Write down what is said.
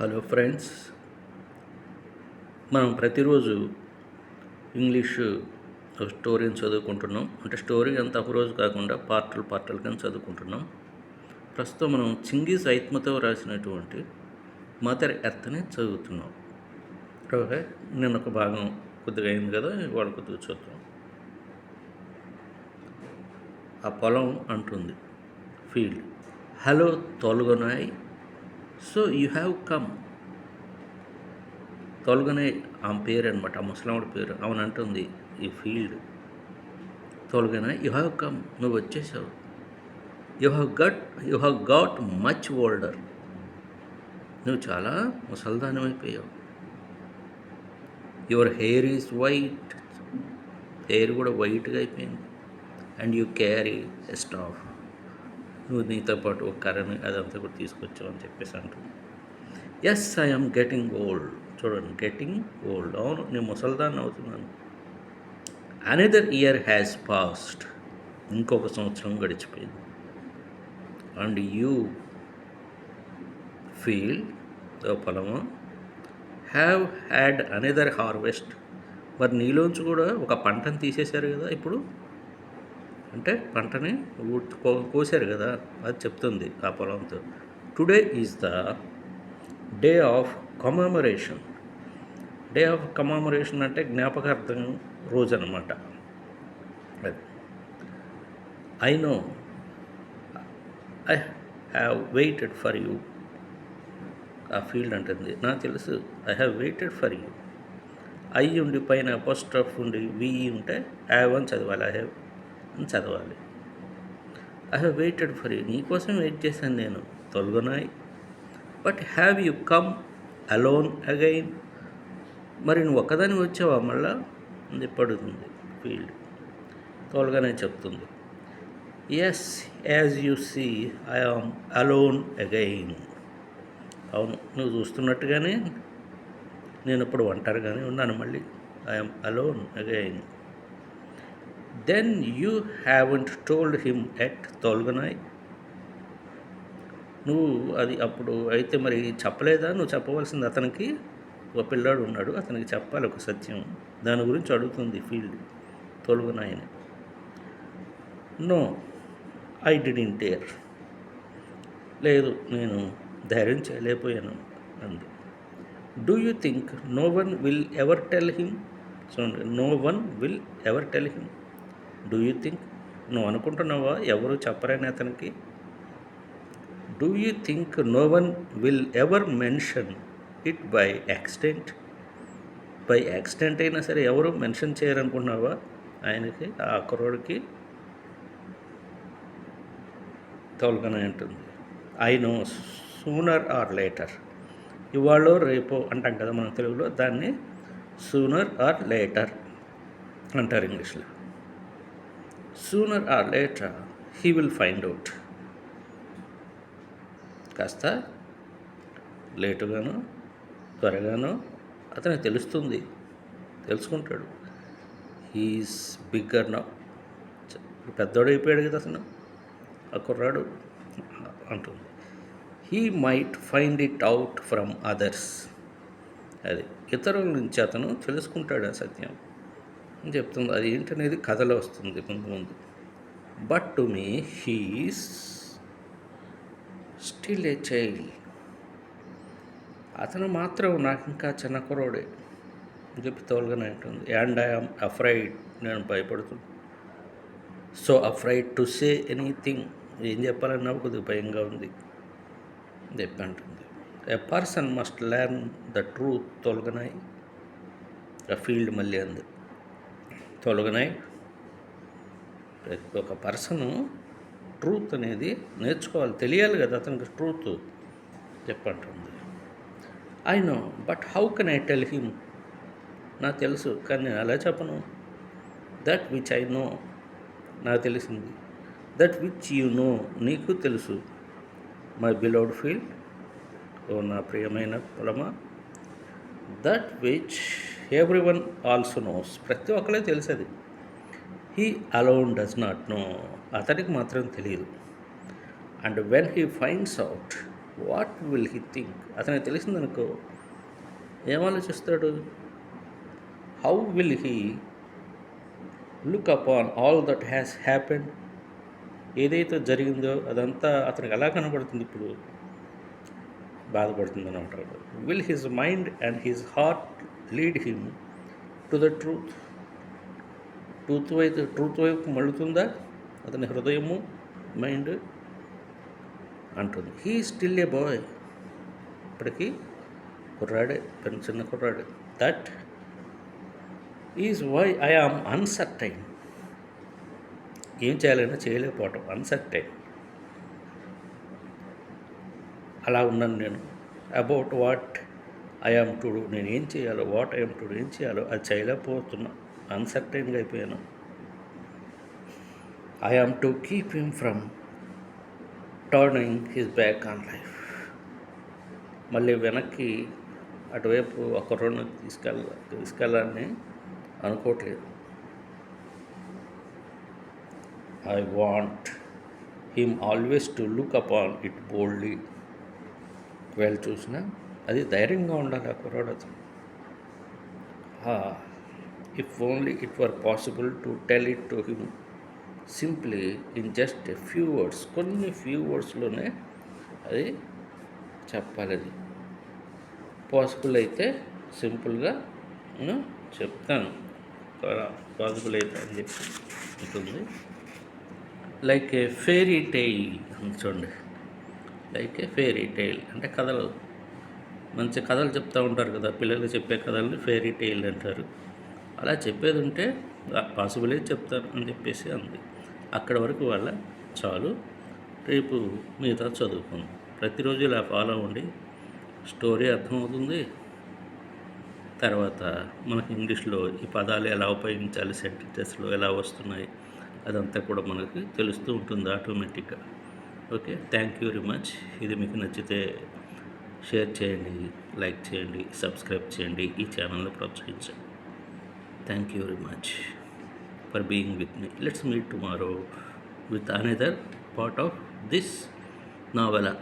Hello friends మనం ప్రతిరోజు English స్టోరీని చదువుకుంటున్నాం. అంటే స్టోరీ అంతా ఒక రోజు కాకుండా పార్టలు పార్టలు కానీ చదువుకుంటున్నాం. ప్రస్తుతం మనం చింగీస్ ఐత్మతో రాసినటువంటి మదర్ ఎర్త్ని చదువుతున్నాం. ఓకే? నిన్న ఒక భాగం కొద్దిగా అయింది కదా ఇవాళ కొద్దిగా చూద్దాం. ఆ పొలం అంటుంది field. Hello Tolgonai so you have come తొలగనే ఆమె పేరు అనమాట ఆ ముసలాముడి పేరు. ఆమెను అంటుంది ఈ ఫీల్డ్ తొలగనే యు హ్యావ్ కమ్ నువ్వు వచ్చేసావు. You have got you have got much older నువ్వు చాలా ముసల్దానమైపోయావు. అయిపోయావు your hair is white hair కూడా వైట్గా అయిపోయింది. And you carry a staff నువ్వు నీతో పాటు ఒక కర్రను అదంతా కూడా తీసుకొచ్చావు అని చెప్పేసి అంటుంది ఎస్ ఐఎమ్ గెటింగ్ ఓల్డ్ చూడండి గెటింగ్ ఓల్డ్ అవును నేను ముసల్దాన్ని అవుతున్నాను. అనదర్ ఇయర్ హ్యాస్ పాస్డ్ ఇంకొక సంవత్సరం గడిచిపోయింది. అండ్ యూ ఫీల్ పొలము హ్యావ్ హ్యాడ్ అనదర్ హార్వెస్ట్ మరి నీలోంచి కూడా ఒక పంటను తీసేశారు కదా ఇప్పుడు? అంటే పంటని కోసారు కదా అది చెప్తుంది ఆ పొలంతో. Today is the day of commemoration day of commemoration అంటే జ్ఞాపకార్థం రోజు అనమాట I know I have waited for you ఆ ఫీల్డ్ అంటుంది. నాకు తెలుసు. I have waited for you I ఉండి పైన అపోస్ట్రఫ్ ఉండి వి ఉంటే హ్యావ్ అని చదవాలి. ఐ హ్యావ్ చదవాలి. I have waited for you నీకోసం వెయిట్ చేశాను నేను. Tolgonai. But have you come alone again మరి నువ్వు ఒక్కదాని వచ్చావా మళ్ళా? అని పడుతుంది ఫీల్డ్. తోలుగానే చెప్తుంది. Yes as you see I am alone again అవును నువ్వు చూస్తున్నట్టుగానే నేను ఇప్పుడు ఒంటరిగానే ఉన్నాను మళ్ళీ. I'm alone again then you haven't told him yet Tolgonai. నువ్వు అది అప్పుడు అయితే మరి చెప్పలేదా? నువ్వు చెప్పవలసింది అతనికి? ఒక పిల్లాడు ఉన్నాడు అతనికి చెప్పాలి ఒక సత్యం. దాని గురించి అడుగుతుంది field తొలగునాయని. No I didn't dare. లేదు నేను ధైర్యం చేయలేకపోయాను అంది. Do you think no one will ever tell him? చూడండి no one will ever tell him? Do you think నువ్వు అనుకుంటున్నావా? ఎవరు చెప్పరని అతనికి? Do you think no one will ever mention it by accident by accident అయినా సరే ఎవరు mention చేయరనుకుంటున్నావా? ఆయనకి ఆ కుర్రోడికి? తోలుగానే ఉంటుంది I know sooner or later ఇవాళ రేపో అంటాం కదా మన తెలుగులో దాన్ని సూనర్ ఆర్ లేటర్ అంటారు ఇంగ్లీష్లో. Sooner or later he will find out కాస్త లేటుగాను త్వరగాను అతనికి తెలుస్తుంది. తెలుసుకుంటాడు. హీస్ బిగ్గర్ నా పెద్దోడు అయిపోయాడు కదా అతను. ఆ కుర్రాడు అంటుంది. He might find it out from others అది ఇతరుల నుంచి అతను తెలుసుకుంటాడు ఆ సత్యం. అని చెప్తుంది. అది ఏంటనేది కథలో వస్తుంది ముందు ముందు. But to me he's still a child అతను మాత్రం నాకు ఇంకా చిన్న కుర్రోడే అని చెప్పి తోలుగానే ఉంటుంది అండ్ ఐఎమ్ అఫ్రైడ్ నేను భయపడుతుంది so afraid to say anything ఏం చెప్పాలన్నా కొద్దిగా భయంగా ఉంది చెప్పి అంటుంది. A person must learn the truth Tolgonai ఆ ఫీల్డ్ మళ్ళీ అంది. తొలగనాయి ఒక పర్సను ట్రూత్ అనేది నేర్చుకోవాలి. తెలియాలి కదా అతనికి truth. చెప్పంటుంది. I know but how can I tell him? నాకు తెలుసు కానీ నేను అలా చెప్పను? దట్ విచ్ ఐ నో నాకు తెలిసింది. దట్ విచ్ యు నో నీకు తెలుసు. మై బిలౌడ్ ఫీల్డ్ ఓ నా ప్రియమైన పొలమా that which everyone also knows ప్రతి ఒక్కరే తెలిసేది. He alone does not know అతనికి మాత్రం తెలియదు. And when he finds out what will he think అతనికి తెలిసిందనుకో ఏం ఆలోచిస్తాడు? How will he look upon all that has happen ఏదైతే జరిగిందో అదంతా అతనికి ఎలా కనబడుతుంది ఇప్పుడు? బాధపడుతుంది అని will his mind and his heart lead him to the truth truth వైపు ట్రూత్ వైపు మళ్ళుతుందా? అతని హృదయము మైండ్ అంటుంది. హీ స్టిల్ ఏ బాయ్ ఇప్పటికీ కుర్రాడే పెను చిన్న కుర్రాడే. That is why I am uncertain ఏం చేయాలైనా చేయలేకపోవటం. అన్సర్టైన్ అలా ఉన్నాను నేను. అబౌట్ వాట్ ఐఆమ్ టు నేను ఏం చేయాలో వాట్ ఐఎమ్ టు ఏం చేయాలో అది చేయలేకపోతున్నా. అన్సర్టైన్గా అయిపోయాను. I am to keep him from turning his back on life మళ్ళీ వెనక్కి అటువైపు ఒక రెండు తీసుకెళ్ళ తీసుకెళ్ళాలని అనుకోవట్లేదు. I want him always to look upon it boldly ఒకవేళ చూసినా అది ధైర్యంగా ఉండాలి ఆ కుర్రాడు if only it were possible to tell it to him simply in just few words కొన్ని ఫ్యూ వర్డ్స్లోనే అది చెప్పాలి అది పాసిబుల్ అయితే సింపుల్గా నేను చెప్తాను. పాసిబుల్ అయితే అని చెప్పి ఉంటుంది. లైక్ ఏ ఫెయిరీ టైల్ చూడండి. లైక్ ఏ ఫేరీ టైల్ అంటే కథలు. మంచి కథలు చెప్తూ ఉంటారు కదా పిల్లలు చెప్పే కథల్ని ఫేరీ టైల్ అంటారు. అలా చెప్పేది ఉంటే పాసిబులే చెప్తారు చెప్తాను అని చెప్పేసి అంది. అక్కడ వరకు వాళ్ళ చాలు. రేపు మిగతా చదువుకుందాం. ప్రతిరోజు ఇలా ఫాలో అవ్వండి స్టోరీ అర్థమవుతుంది. తర్వాత మనకి ఇంగ్లీష్లో ఈ పదాలు ఎలా ఉపయోగించాలి సెంటెన్సెస్లో ఎలా వస్తున్నాయి అదంతా కూడా మనకి తెలుస్తూ ఉంటుంది ఆటోమేటిక్గా okay thank you very much ఇది మీకు నచ్చితే షేర్ చేయండి లైక్ చేయండి సబ్స్క్రైబ్ చేయండి ఈ ఛానల్ని ప్రోత్సహించండి. Thank you very much for being with me let's meet tomorrow with another part of this novella